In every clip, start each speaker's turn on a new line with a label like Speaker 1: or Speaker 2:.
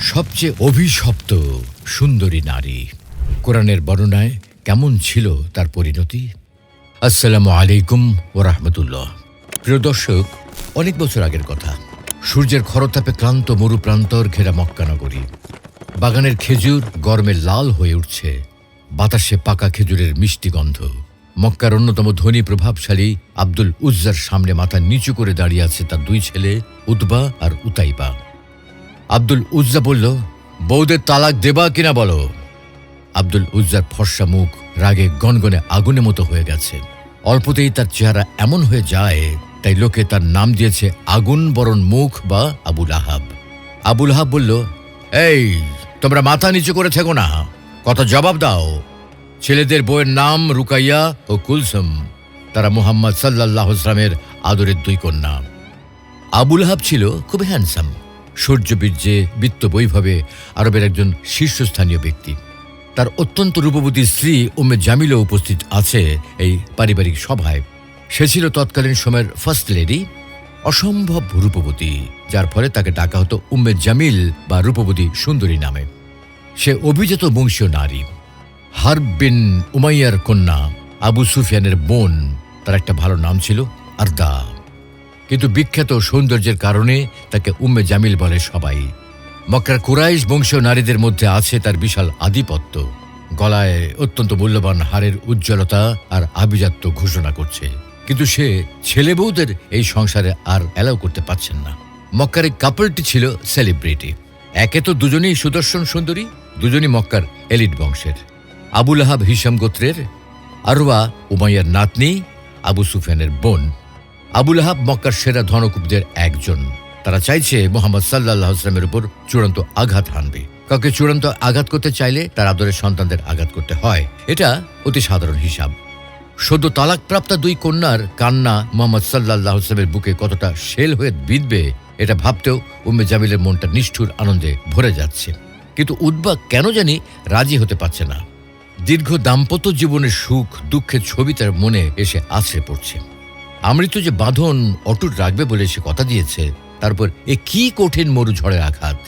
Speaker 1: সবচেয়ে অভিশপ্ত সুন্দরী নারী। কোরআনের বর্ণনায় কেমন ছিল তার পরিণতি? আসসালামু আলাইকুম ও রাহমাতুল্লাহ। প্রিয় দর্শক, অনেক বছর আগের কথা। সূর্যের খরতাপে ক্লান্ত মরুপ্রান্তর ঘেরা মক্কা নগরী। বাগানের খেজুর গরমে লাল হয়ে উঠছে। বাতাসে পাকা খেজুরের মিষ্টি গন্ধ। মক্কার অন্যতম ধনী প্রভাবশালী আব্দুল উজ্জার সামনে মাথা নিচু করে দাঁড়িয়ে আছে তার দুই ছেলে, উতবা আর উতাইবা। আব্দুল উজ্জা বলল বৌদের তালাক দেবা কিনা বলো? আব্দুল উজ্জার ফর্সা মুখ রাগে গনগনে আগুনের মতো হয়ে গেছে। অল্পতেই তার চেহারা এমন হয়ে যায়, তাই লোকে তার নাম দিয়েছে আগুন বরণ মুখ বা আবুল আহাব। আবুল আহাব বলল, এই, তোমরা মাথা নিচু করে থেকো না, কত জবাব দাও। ছেলেদের বইয়ের নাম রুকাইয়া ও কুলসুম, তারা মুহাম্মদ সাল্লাহ ইসলামের আদরের দুই কন্যা। আবুল হাব ছিল খুব হ্যান্ডসাম সূর্যবীর্যে বিত্ত বৈভবে আরবের একজন শীর্ষস্থানীয় ব্যক্তি। তার অত্যন্ত রূপবতী স্ত্রী উম্মে জামিলও উপস্থিত আছে এই পারিবারিক সভায়। সে ছিল তৎকালীন সময়ের ফার্স্ট লেডি, অসম্ভব রূপবতী, যার ফলে তাকে ডাকা হতো উম্মে জামিল বা রূপবতী সুন্দরী নামে। সে অভিজাত বংশীয় নারী। হারব বিন উমাইয়ার কন্যা আবু সুফিয়ানের বোন, তার একটা ভালো নাম ছিল আর্দা। কিন্তু বিখ্যাত সৌন্দর্যের কারণে তাকে উম্মে জামিল বলে সবাই। মক্কার কুরাইশ বংশীয় নারীদের মধ্যে আছে তার বিশাল আধিপত্য। গলায় অত্যন্ত মূল্যবান হারের উজ্জ্বলতা আর আভিজাত্য ঘোষণা করছে। কিন্তু সে ছেলে বউদের এই সংসারে আর অ্যালাউ করতে পারছেন না। মক্কার এই কাপলটি ছিল সেলিব্রিটি। একে তো দুজনেই সুদর্শন সুন্দরী, দুজনই মক্কার এলিট বংশের। আবুল আহাব হিসাম গোত্রের, আরওয়া উমাইয়ার নাতনি, আবু সুফিয়ানের বোন। আবুল হাব মক্কার সেরা ধনকুবদের একজন। তারা চাইছে মোহাম্মদ সাল্লাহ আসলামের উপর চূড়ান্ত আঘাত হানবে। কাউকে চূড়ান্ত আঘাত করতে চাইলে তার আদরের সন্তানদের আঘাত করতে হয়। এটা অতি সাধারণ হিসাব। সদ্য তালাকপ্রাপ্তা দুই কন্যার কান্না মোহাম্মদ সাল্লাহ আসলামের বুকে কতটা শেল হয়ে বিঁধবে, এটা ভাবতেও উম্মে জামিলের মনটা নিষ্ঠুর আনন্দে ভরে যাচ্ছে। কিন্তু উদ্বা কেন জানি রাজি হতে পারছে না। দীর্ঘ দাম্পত্য জীবনের সুখ দুঃখের ছবি তার মনে এসে আছড়ে পড়ছে। আমৃত যে বাঁধন অটুট রাখবে বলে সে কথা দিয়েছে, তারপর এ কি কঠিন মরু ঝড়ের আঘাত,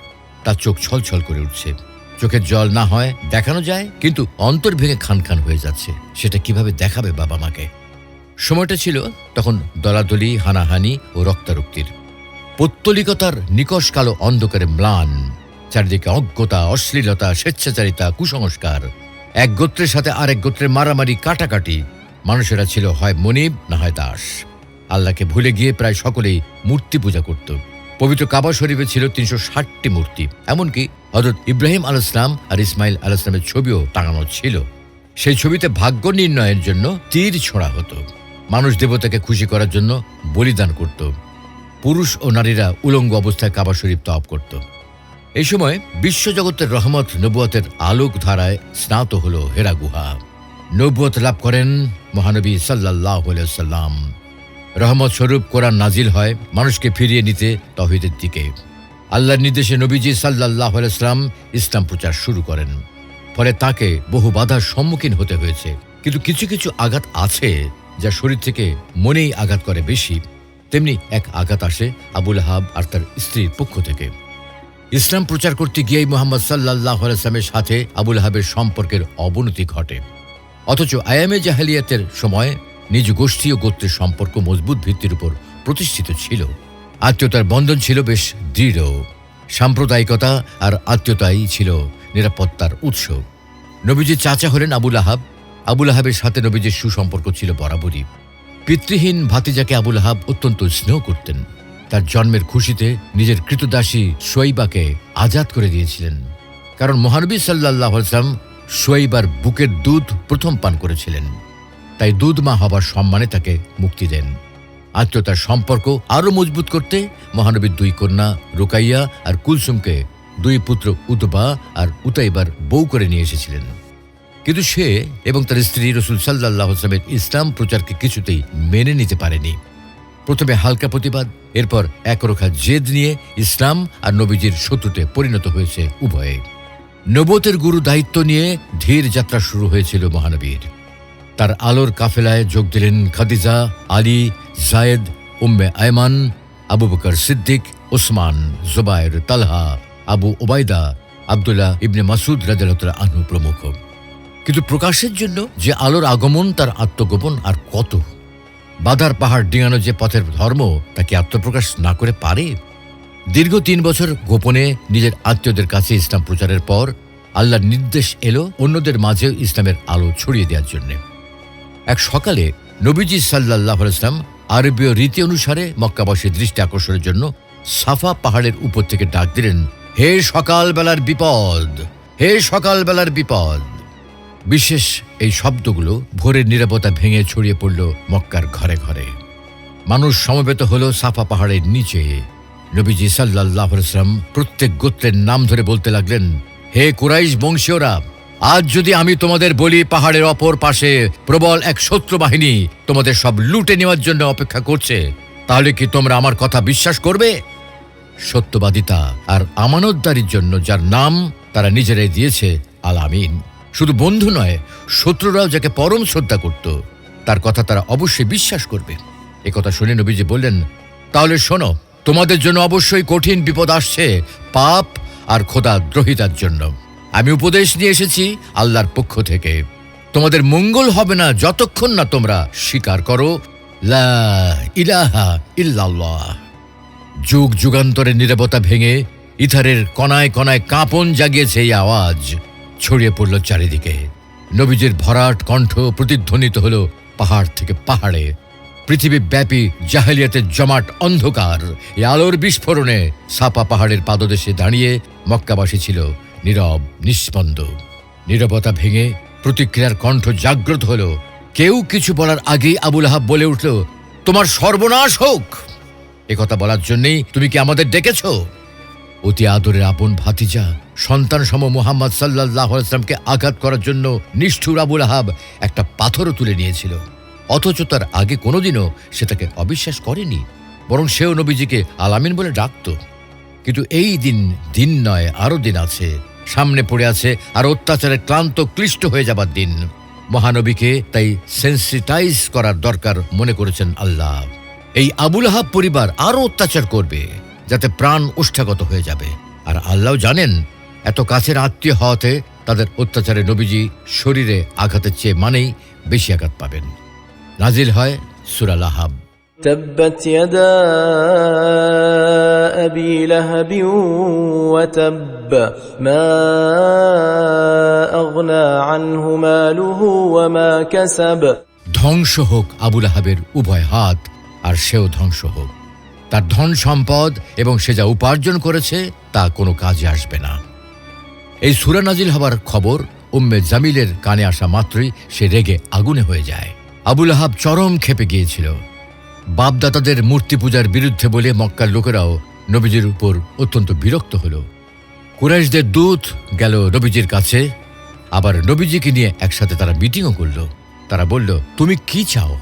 Speaker 1: তার চোখ ছলছল করে উঠছে। চোখের জল না হয়, দেখানো যায়, কিন্তু অন্তর ভেঙে খান খান হয়ে যাচ্ছে। সেটা কীভাবে দেখাবে বাবা মাকে? সময়টা ছিল তখন দলাদলি, হানাহানি ও রক্তারক্তির। পত্তলিকতার নিকশ কালো অন্ধকারে ম্লান, চারিদিকে অজ্ঞতা, অশ্লীলতা, স্বেচ্ছাচারিতা, কুসংস্কার। এক গোত্রের সাথে আরেক গোত্রের মারামারি, কাটাকাটি। মানুষেরা ছিল হয় মনিব না হয় দাস। আল্লাহকে ভুলে গিয়ে প্রায় সকলেই মূর্তি পূজা করত। পবিত্র কাবা শরীফে ছিল তিনশো ষাটটি মূর্তি, এমনকি হজরত ইব্রাহিম আল ইসলাম আর ইসমাইল আল ইসলামের ছবিও টাঙানো ছিল। সেই ছবিতে ভাগ্য নির্ণয়ের জন্য তীর ছোড়া হতো। মানুষ দেবতাকে খুশি করার জন্য বলিদান করত। পুরুষ ও নারীরা উলঙ্গ অবস্থায় কাবা শরীফ তপ করত। এই সময় বিশ্বজগতের রহমত, নবুয়তের আলোক ধারায় স্নাত হল হেরা গুহা নবুয়ত লাভ করেন মহানবী সাল্লাহ সাল্লাম রহমত স্বরূপ কোরআন নাজিল হয় মানুষকে ফিরিয়ে নিতে তহিদের দিকে। আল্লাহর নির্দেশে নবীজি সাল্লাহ সাল্লাম ইসলাম প্রচার শুরু করেন। ফলে তাকে বহু বাধার সম্মুখীন হতে হয়েছে। কিন্তু কিছু কিছু আঘাত আছে যা শরীর থেকে মনেই আঘাত করে বেশি। তেমনি এক আঘাত আসে আবুল হাব আর তার স্ত্রীর পক্ষ থেকে। ইসলাম প্রচার করতে গিয়েই মোহাম্মদ সাল্লাহ আলাইসলামের সাথে আবুল হাবের সম্পর্কের অবনতি ঘটে। অথচ আয়ামে জাহালিয়াতের সময় নিজ গোষ্ঠী ও গোত্রের সম্পর্ক মজবুত ভিত্তির উপর প্রতিষ্ঠিত ছিল। আত্মীয়তার বন্ধন ছিল বেশ দৃঢ়। সাম্প্রদায়িকতা আর আত্মীয়তাই ছিল নিরাপত্তার উৎস। নবীজির চাচা হলেন আবুল আহাব। আবুল আহাবের সাথে নবীজির সুসম্পর্ক ছিল বরাবরই। পিতৃহীন ভাতিজাকে আবুল আহাব অত্যন্ত স্নেহ করতেন। তার জন্মের খুশিতে নিজের কৃতদাসী সোয়াইবাকে আজাদ করে দিয়েছিলেন। কারণ মহানবী সাল্লাহ আসলাম সোয়াইবার বুকের দুধ প্রথম পান করেছিলেন। তাই দুধ মা হবার সম্মানে তাকে মুক্তি দেন। আত্মীয়তার সম্পর্ক আরও মজবুত করতে মহানবীর দুই কন্যা রুকাইয়া আর কুলসুমকে দুই পুত্র উতবা আর উতাইবার বউ করে নিয়ে এসেছিলেন। কিন্তু সে এবং তার স্ত্রী রসুল সাল্লাহ আসলামের ইসলাম প্রচারকে কিছুতেই মেনে নিতে পারেনি। প্রথমে হালকা প্রতিবাদ, এরপর একরোখা জেদ নিয়ে ইসলাম আর নবীজির শত্রুতে পরিণত হয়েছে উভয়ে। নবতের গুরু দায়িত্ব নিয়ে ধীর যাত্রা শুরু হয়েছিল মহানবীর। তার আলোর কাফেলায় যোগ দিলেন খাদিজা, আলী, জায়েদ, উম্মে আয়মান, আবু বকর সিদ্দিক, ওসমান জুবায়ের তালহা, আবু ওবায়দা আবদুল্লাহ ইবনে মাসুদ রাজালতলা আনহু প্রমুখ। কিন্তু প্রকাশের জন্য যে আলোর আগমন, তার আত্মগোপন আর কত? বাধার পাহাড় ডিঙানো যে পথের ধর্ম, তা কি আত্মপ্রকাশ না করে পারে? দীর্ঘ তিন বছর গোপনে নিজের আত্মীয়দের কাছে ইসলাম প্রচারের পর আল্লাহর নির্দেশ এলো অন্যদের মাঝেও ইসলামের আলো ছড়িয়ে দেওয়ার জন্য। এক সকালে নবীজি সাল্লাহ ইসলাম আরবীয় রীতি অনুসারে মক্কাবাসীর দৃষ্টি আকর্ষণের জন্য সাফা পাহাড়ের উপর থেকে ডাক দিলেন, হে সকালবেলার বিপদ! হে সকালবেলার বিপদ! বিশেষ এই শব্দগুলো ভোরের নিরাপত্তা ভেঙে ছড়িয়ে পড়ল মক্কার ঘরে ঘরে। মানুষ সমবেত হল সাফা পাহাড়ের নিচে। নবীজি সাল্লাহ ইসলাম প্রত্যেক গোত্রের নাম ধরে বলতে লাগলেন, হে কুরাইশ বংশীয়রা, আজ যদি আমি তোমাদের বলি পাহাড়ের অপর পাশে প্রবল এক শত্রু বাহিনী তোমাদের সব লুটে নেওয়ার জন্য অপেক্ষা করছে, তাহলে কি তোমরা আমার কথা বিশ্বাস করবে? সত্যবাদিতা আর আমানতদারির জন্য যার নাম তারা নিজেরাই দিয়েছে, আল আমিন। শুধু বন্ধু নয়, শত্রুরাও যাকে পরম শ্রদ্ধা করত, তার কথা তারা অবশ্যই বিশ্বাস করবে। এ কথা শুনে নবীজি বললেন, তাহলে শোনো তোমাদের জন্য অবশ্যই কঠিন বিপদ আসছে, পাপ আর খোদা দ্রোহিতার জন্য। আমি উপদেশ নিয়ে এসেছি আল্লাহর পক্ষ থেকে। তোমাদের মঙ্গল হবে না যতক্ষণ না তোমরা স্বীকার করো, লা ইলাহা যুগ যুগান্তরের নিরবতা ভেঙে ইথারের কণায় কণায় কাঁপন জাগিয়েছে এই আওয়াজ। ছড়িয়ে পড়ল চারিদিকে। নবীজির ভরাট কণ্ঠ প্রতিধ্বনিত হল পাহাড় থেকে পাহাড়ে। পৃথিবী ব্যাপী জাহেলিয়াতের জমাট অন্ধকার। এ আলোর বিস্ফোরণে সাপা পাহাড়ের পাদদেশে দাঁড়িয়ে মক্কাবাসী ছিল নীরব নিস্পন্দ নীরবতা ভেঙে প্রতিক্রিয়ার কণ্ঠ জাগ্রত হল, কেউ কিছু বলার আগেই আবুল আহাব বলে উঠল, তোমার সর্বনাশ হোক! একথা বলার জন্যই তুমি কি আমাদের ডেকেছ? অতি আদরের আপন ভাতিজা সন্তান সম মোহাম্মদ সাল্লাহ ইসলামকে আঘাত করার জন্য নিষ্ঠুর আবুল আহাব একটা পাথরও তুলে নিয়েছিল। অথচ তার আগে কোনোদিনও সে তাকে অবিশ্বাস করেনি, বরং সেও নবীজিকে আলামিন বলে ডাকত। কিন্তু এই দিন দিন নয় আরও দিন আছে। সামনে পড়ে আছে আর অত্যাচারের ক্লান্ত, ক্লিষ্ট হয়ে যাবার দিন। মহানবীকে তাই সেন্সিটাইজ করার দরকার মনে করেছেন আল্লাহ। এই আবুল আহাব পরিবার আরও অত্যাচার করবে, যাতে প্রাণ উষ্ঠাগত হয়ে যাবে। আর আল্লাহ জানেন, এত কাছের আত্মীয় হওয়াতে তাদের অত্যাচারে নবীজি শরীরে আঘাতের চেয়ে মানেই বেশি আঘাত পাবেন। নাজিল হয় সুরাল আহাব
Speaker 2: تبت يدا ابي لهب وتب ما اغنى عنه ماله وما كسب
Speaker 1: ধ্বংস হোক আবুল আহাবের উভয় হাত আর সেও ধ্বংস হোক তার ধন সম্পদ এবং সে যা উপার্জন করেছে তা কোনো কাজে আসবে না এই সুরা নাজিল হবার খবর উম্মে জামিলের কানে আসা মাত্রই সে রেগে আগুনে হয়ে যায় আবুল আহাব চরম খেপে গিয়েছিল। বাপদাতাদের মূর্তি পূজার বিরুদ্ধে বলে মক্কার লোকেরাও নবীজির উপর অত্যন্ত বিরক্ত হল। কুরাইশদের দূত গেল নবীজির কাছে, আবার নবীজিকে নিয়ে একসাথে তারা মিটিংও করল। তারা বলল, তুমি কি চাও?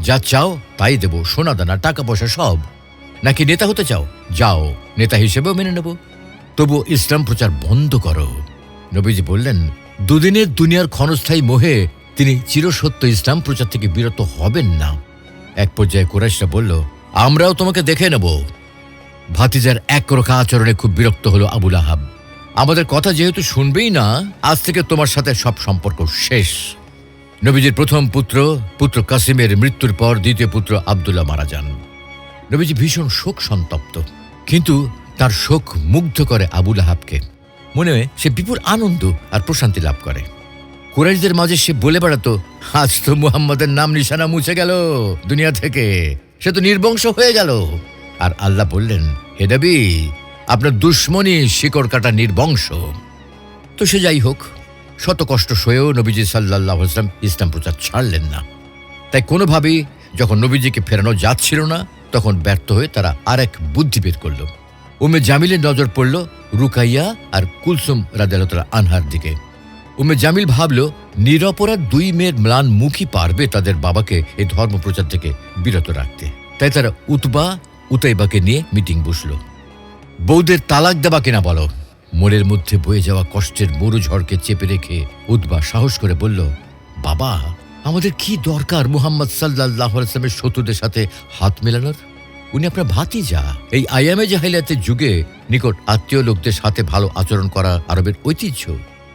Speaker 1: যা চাও তাই দেব, সোনা দানা, টাকা পয়সা সব। নাকি নেতা হতে চাও? যাও, নেতা হিসেবেও মেনে নেব। তবু ইসলাম প্রচার বন্ধ করো। নবীজি বললেন, দুদিনের দুনিয়ার ক্ষণস্থায়ী মোহে তিনি চিরসত্য ইসলাম প্রচার থেকে বিরত হবেন না। এক পর্যায়ে কুরাইশরা বলল, আমরাও তোমাকে দেখে নেব। ভাতিজার একরোখা আচরণে খুব বিরক্ত হলো আবুল আহাব। আমাদের কথা যেহেতু শুনবেই না, আজ থেকে তোমার সাথে সব সম্পর্ক শেষ। নবীজির প্রথম পুত্র পুত্র কাসিমের মৃত্যুর পর দ্বিতীয় পুত্র আবদুল্লাহ মারা যান। নবীজি ভীষণ শোক সন্তপ্ত। কিন্তু তার শোক মুগ্ধ করে আবুল আহাবকে। মনে হয় সে বিপুল আনন্দ আর প্রশান্তি লাভ করে। কুরাইশদের মাঝে সে বলে বেড়াতো, আজ তো মুহাম্মদের নাম নিশানা মুছে গেল দুনিয়া থেকে। সে তো নির্বংশ হয়ে গেল। আর আল্লাহ বললেন, হে নবী, আপনার দুশ্মনী শিকড় কাটা নির্বংশ। তো সে যাই হোক, শত কষ্ট সয়েও নবীজি সাল্লাহ ইসলাম ইসলাম প্রচার ছাড়লেন না। তাই কোনোভাবেই যখন নবীজিকে ফেরানো যাচ্ছিল না, তখন ব্যর্থ হয়ে তারা আরেক বুদ্ধি বের করল। উমে জামিলের নজর পড়ল রুকাইয়া আর কুলসুম রাদেলতলা আনহার দিকে। উমে জামিল ভাবল, নিরপরাধ দুই মেয়ের ম্লান মুখী পারবে তাদের বাবাকে এই ধর্ম প্রচার থেকে বিরত রাখতে। তাই তারা উতবা, উতাইবাকে নিয়ে মিটিং বসল। বৌদের তালাক দেবা কিনা বলো? মনের মধ্যে বয়ে যাওয়া কষ্টের মরু ঝড়কে চেপে রেখে উদ্বা সাহস করে বলল, বাবা, আমাদের কি দরকার মুহাম্মদ সাল্লাহ আসলামের শত্রুদের সাথে হাত মেলানোর? উনি আপনার ভাতিজা। এই আইয়ামে জাহিলিয়াতের যুগে নিকট আত্মীয় লোকদের সাথে ভালো আচরণ করা আরবের ঐতিহ্য।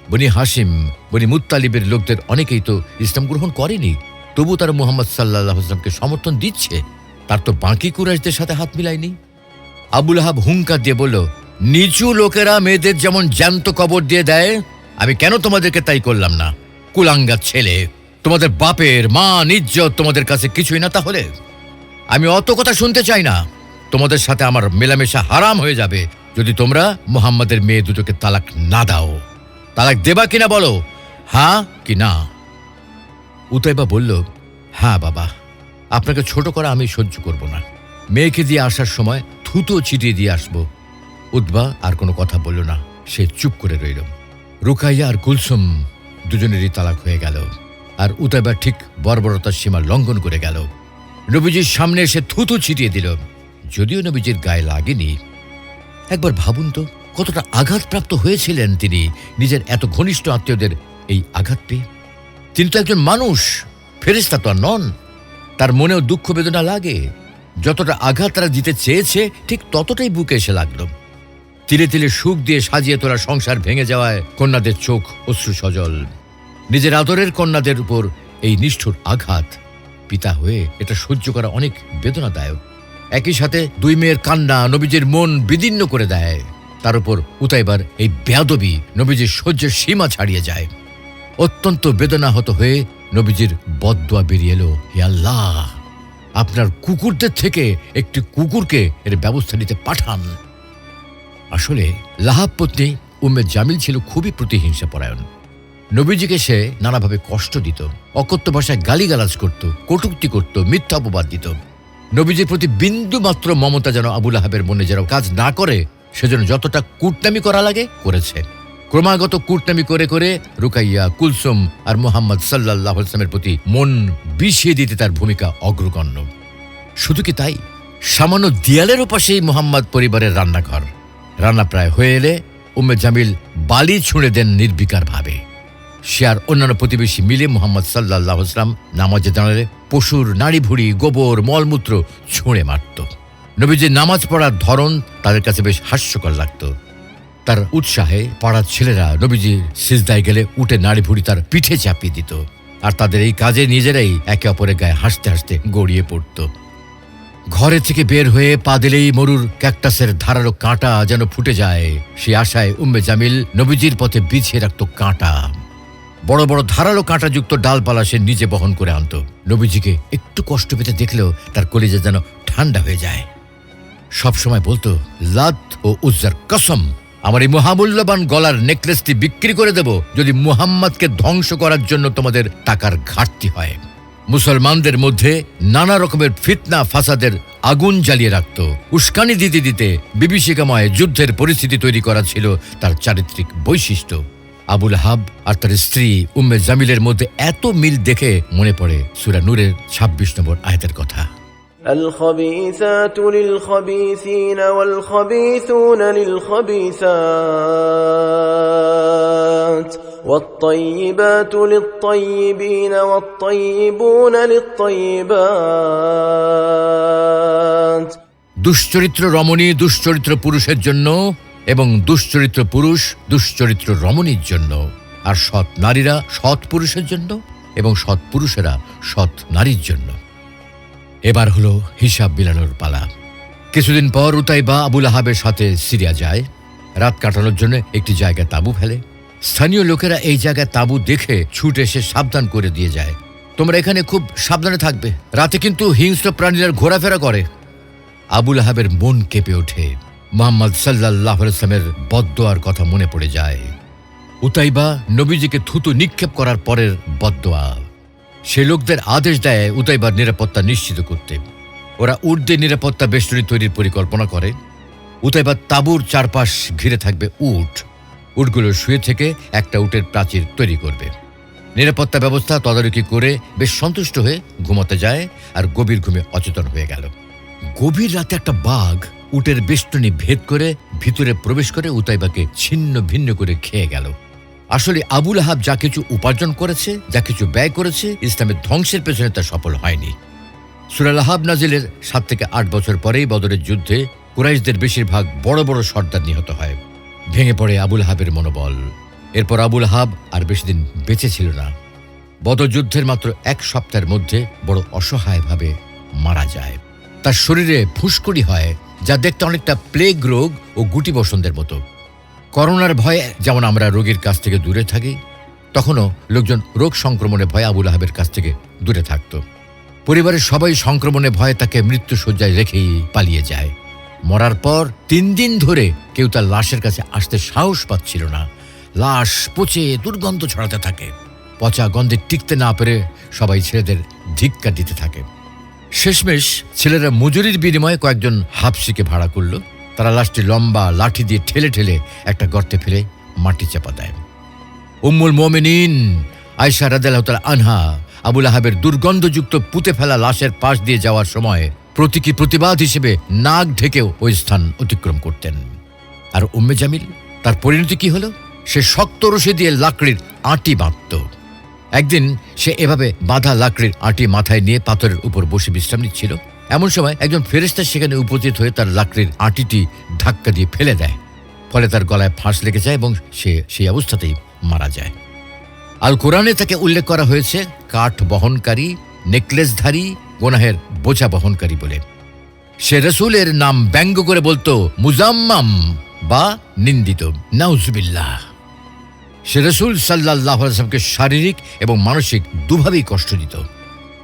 Speaker 1: বনি হাসিম বনি মুত্তালিবের লোকদের অনেকেই তো ইসলাম গ্রহণ করেনি। তবু তারা মুহাম্মদ সাল্লাহ ইসলামকে সমর্থন দিচ্ছে। তার তো বাকি কুরাইশদের সাথে হাত মিলায়নি। আবুল আহাব হুঙ্কার দিয়ে বলল, নিচু লোকেরা মেয়েদের যেমন জ্যান্ত কবর দিয়ে দেয়, আমি কেন তোমাদেরকে তাই করলাম না? কুলাঙ্গার ছেলে, তোমাদের বাপের মা নিজ্জত তোমাদের কাছে কিছুই না তাহলে? আমি অত কথা শুনতে চাই না। তোমাদের সাথে আমার মেলামেশা হারাম হয়ে যাবে যদি তোমরা মুহাম্মাদের মেয়ে দুটোকে তালাক না দাও। তালাক দেবা কিনা বলো? হ্যাঁ কি না উতাইবা বলল হ্যাঁ বাবা, আপনাকে ছোট করা আমি সহ্য করব না। মেয়েকে দিয়ে আসার সময় থুতো ছিটিয়ে দিয়ে আসব। উদ্বা আর কোনো কথা বলল না, সে চুপ করে রইল। রুকাইয়া আর কুলসুম দুজনেরই তালাক হয়ে গেল, আর উতাইবা ঠিক বর্বরতার সীমা লঙ্ঘন করে গেল। নবীজির সামনে এসে থুতু ছিটিয়ে দিল। যদিও নবীজির গায়ে লাগেনি, একবার ভাবুন তো কতটা আঘাতপ্রাপ্ত হয়েছিলেন তিনি নিজের এত ঘনিষ্ঠ আত্মীয়দের এই আঘাত পেয়ে? তিনি তো একজন মানুষ ফেরেস্তা তো আর নন। তার মনেও দুঃখ বেদনা লাগে। যতটা আঘাত তারা দিতে চেয়েছে, ঠিক ততটাই বুকে এসে লাগল। তিলে তিলে সুখ দিয়ে সাজিয়ে তোলা সংসার ভেঙে যাওয়ায় কন্যাদের চোখ অশ্রু সজল। নিজের আদরের কন্যাদের উপর এই নিষ্ঠুর আঘাত পিতা হয়ে এটা সহ্য করা অনেক বেদনাদায়ক। একই সাথে দুই মেয়ের কান্না নবীজির মন বিদীর্ণ করে দেয়। তার উপর উতাইবার এই বেয়াদবি নবীজির সহ্যের সীমা ছাড়িয়ে যায়। অত্যন্ত বেদনাহত হয়ে নবীজির বদুয়া বেরিয়ে এলো। আল্লাহ, আপনার কুকুরদের থেকে একটি কুকুরকে এর ব্যবস্থা নিতে পাঠান। আসলে লাহাব পত্নী উম্মে জামিল ছিল খুবই প্রতিহিংসা পরায়ণ নবীজিকে সে নানাভাবে কষ্ট দিত, অকথ্য ভাষায় গালিগালাজ করত, কটুক্তি করত, মিথ্যা অপবাদ দিত। নবীজির প্রতি বিন্দু মাত্র মমতা যেন আবুল আহাবের মনে যেন কাজ না করে সেজন্য যতটা কুটনামি করা লাগে, করেছে। ক্রমাগত কুটনামি করে করে রুকাইয়া কুলসুম আর মোহাম্মদ সাল্লাহ ইসলামের প্রতি মন বিষিয়ে দিতে তার ভূমিকা অগ্রগণ্য। শুধু কি তাই? সামান্য দেয়ালের ওপাশেই মোহাম্মদ পরিবারের রান্নাঘর। রান্না প্রায় হয়ে এলে উম্মে জামিল বালি ছুঁড়ে দেন নির্বিকার ভাবে। সে আর অন্যান্য প্রতিবেশী মিলে মোহাম্মদ সাল্লাহ ইসলাম নামাজে দাঁড়ালে পশুর নাড়ি ভুড়ি গোবর, মলমূত্র ছুঁড়ে মারত। নবীজির নামাজ পড়ার ধরন তাদের কাছে বেশ হাস্যকর লাগতো। তার উৎসাহে পাড়ার ছেলেরা নবীজির সিজদায় গেলে উঠে নাড়ি ভুড়ি তার পিঠে চাপিয়ে দিত আর তাদের এই কাজে নিজেরাই একে অপরের গায়ে হাসতে হাসতে গড়িয়ে পড়ত। ঘরে থেকে বের হয়ে পা দিলেই মরুর ক্যাকটাসের ধারালো কাঁটা যেন ফুটে যায়। সে আশায় উম্মে জামিল নবীজির পথে বিছিয়ে রাখত কাঁটা। বড় বড় ধারালো কাঁটাযুক্ত ডালপালা সে নিজে বহন করে আনত। নবীজিকে একটু কষ্ট পেতে দেখলেও তার কলিজা যেন ঠান্ডা হয়ে যায়। সবসময় বলতো, লাত ও উজ্জার কসম, আমার এই মহামূল্যবান গলার নেকলেসটি বিক্রি করে দেব যদি মুহাম্madকে ধ্বংস করার জন্য তোমাদের টাকার ঘাটতি হয়। মুসলমানদের মধ্যে নানা রকমের ফিতনা, ফাসাদের আগুন জ্বালিয়ে রাখত। উস্কানি দিতে দিতে বিভীষিকাময় যুদ্ধের পরিস্থিতি তৈরি করা ছিল তার চারিত্রিক বৈশিষ্ট্য। আবুল হাব আর তার স্ত্রী উম্মে জামিলের মধ্যে এত মিল দেখে মনে পড়ে সুরা নূরের ২৬ নম্বর আয়াতের কথা।
Speaker 2: الخبيثات للخبيثين والخبيثون للخبيثات والطيبات للطيبين والطيبون للطيبات
Speaker 1: দুশ্চরিত্র রমণী দুশ্চরিত্র পুরুষের জন্য এবং দুশ্চরিত্র পুরুষ দুশ্চরিত্র রমণীর জন্য আর সৎ নারীরা সৎ পুরুষের জন্য এবং সৎ পুরুষেরা সৎ নারীর জন্য এবার হলো হিসাব মিলানোর পালা। কিছুদিন পর উতাইবা আবুল আহাবের সাথে সিরিয়া যায়। রাত কাটানোর জন্য একটি জায়গায় তাঁবু ফেলে। স্থানীয় লোকেরা এই জায়গায় তাঁবু দেখে ছুটে এসে সাবধান করে দিয়ে যায়। তোমরা এখানে খুব সাবধানে থাকবে। রাতে কিন্তু হিংস্র প্রাণীরা ঘোরাফেরা করে। আবুল আহাবের মন কেঁপে ওঠে। মোহাম্মদ সাল্লাহ ইসলামের বদোয়ার কথা মনে পড়ে যায়। উতাইবা নবীজিকে থুতু নিক্ষেপ করার পরের বদোয়া সে লোকদের আদেশ দেয় উতাইবার নিরাপত্তা নিশ্চিত করতে। ওরা উর্দে নিরাপত্তা বেষ্টনী তৈরির পরিকল্পনা করে। উতাইবার তাঁবুর চারপাশ ঘিরে থাকবে উট। উটগুলো শুয়ে থেকে একটা উটের প্রাচীর তৈরি করবে। নিরাপত্তা ব্যবস্থা তদারকি করে বেশ সন্তুষ্ট হয়ে ঘুমাতে যায় আর গভীর ঘুমে অচেতন হয়ে গেল। গভীর রাতে একটা বাঘ উটের বেষ্টনী ভেদ করে ভিতরে প্রবেশ করে উতাইবাকে ছিন্ন ভিন্ন করে খেয়ে গেল। আসলে আবুল আহাব যা কিছু উপার্জন করেছে, যা কিছু ব্যয় করেছে, ইসলামের ধ্বংসের পেছনে তা সফল হয়নি। সুরালাহাব নাজিলের সাত থেকে আট বছর পরেই বদরের যুদ্ধে কুরাইশদের বেশিরভাগ বড় বড় সর্দার নিহত হয়। ভেঙে পড়ে আবুল হাবের মনোবল। এরপর আবুল হাব আর বেশি দিন বেঁচে ছিল না। বদর যুদ্ধের মাত্র এক সপ্তাহের মধ্যে বড় অসহায়ভাবে মারা যায়। তার শরীরে ফুসকুড়ি হয়, যা দেখতে অনেকটা প্লেগ রোগ ও গুটি বসন্তের মতো। করোনার ভয়ে যেমন আমরা রোগীর কাছ থেকে দূরে থাকি, তখনও লোকজন রোগ সংক্রমণে ভয়ে আবুল আহাবের কাছ থেকে দূরে থাকত। পরিবারের সবাই সংক্রমণে ভয়ে তাকে মৃত্যু শয্যায় রেখেই পালিয়ে যায়। মরার পর তিন দিন ধরে কেউ তার লাশের কাছে আসতে সাহস পাচ্ছিল না। লাশ পচে দুর্গন্ধ ছড়াতে থাকে। পচা গন্ধে টিকতে না পেরে সবাই ছেলেদের ধিক্কা দিতে থাকে। শেষমেশ ছেলেরা মজুরির বিনিময়ে কয়েকজন হাফসিকে ভাড়া করল। তারা লাশটি লম্বা লাঠি দিয়ে ঠেলে ঠেলে একটা গর্তে ফেলে মাটি চাপা দেয়। উম্মুল মোমিনিন আয়সা রাদাল আনহা আবুল আহাবের দুর্গন্ধযুক্ত পুঁতে ফেলা লাশের পাশ দিয়ে যাওয়ার সময় প্রতীকী প্রতিবাদ হিসেবে নাক ঢেকেও ওই স্থান অতিক্রম করতেন। আর উম্মে জামিল, তার পরিণতি কি হলো? সে শক্ত রশি দিয়ে লাকড়ির আঁটি বাঁধত। একদিন সে এভাবে বাঁধা লাকড়ির আঁটি মাথায় নিয়ে পাথরের উপর বসে বিশ্রাম নিচ্ছিল। এমন সময় একজন ফেরেস্তা সেখানে উপস্থিত হয়ে তার লাকড়ির আঁটিটি ধাক্কা দিয়ে ফেলে দেয়। ফলে তার গলায় ফাঁস লেগে যায় এবং সে সেই অবস্থাতেই মারা যায়। আল কোরআনে তাকে উল্লেখ করা হয়েছে, কাঠ বহনকারী, নেকলেসধারী, গোনাহের বোঝা বহনকারী বলে। সে রসুলের নাম ব্যঙ্গ করে বলতো, মুজাম্মাম বা নিন্দিত নাউজুবিল্লাহ। সে রসুল সাল্লাহ আসলামকে শারীরিক এবং মানসিক দুভাবেই কষ্ট দিত।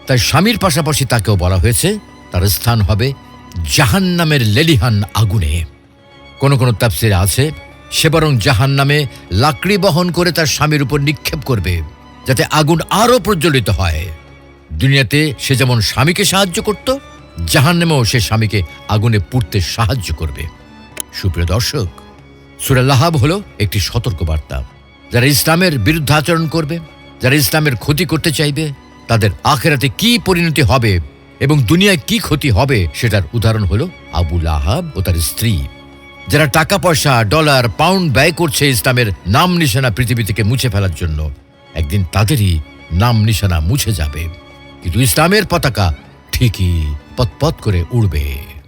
Speaker 1: তাই স্বামীর পাশাপাশি তাকেও বলা হয়েছে তার স্থান হবে জাহান্নামের লেলিহান আগুনে। কোনো কোনো তাফসিরে আছে, সে বরং জাহান নামে লাকড়ি বহন করে তার স্বামীর উপর নিক্ষেপ করবে, যাতে আগুন আরও প্রজ্বলিত হয়। দুনিয়াতে সে যেমন স্বামীকে সাহায্য করত জাহান নামেও সে স্বামীকে আগুনে পুড়তে সাহায্য করবে। সুপ্রিয় দর্শক সুরাল্লাহাব হল একটি সতর্কবার্তা। যারা ইসলামের বিরুদ্ধে আচরণ করবে, যারা ইসলামের ক্ষতি করতে চাইবে, তাদের আখেরাতে কি পরিণতি হবে এবং দুনিয়ায় কি ক্ষতি হবে সেটার উদাহরণ হল আবুল আহাব ও তার স্ত্রী। যারা টাকা পয়সা ডলার, পাউন্ড ব্যয় করছে ইসলামের নাম নিশানা পৃথিবী থেকে মুছে ফেলার জন্য, একদিন তাদেরই নাম নিশানা মুছে যাবে। কিন্তু ইসলামের পতাকা ঠিকই পতপত করে উড়বে।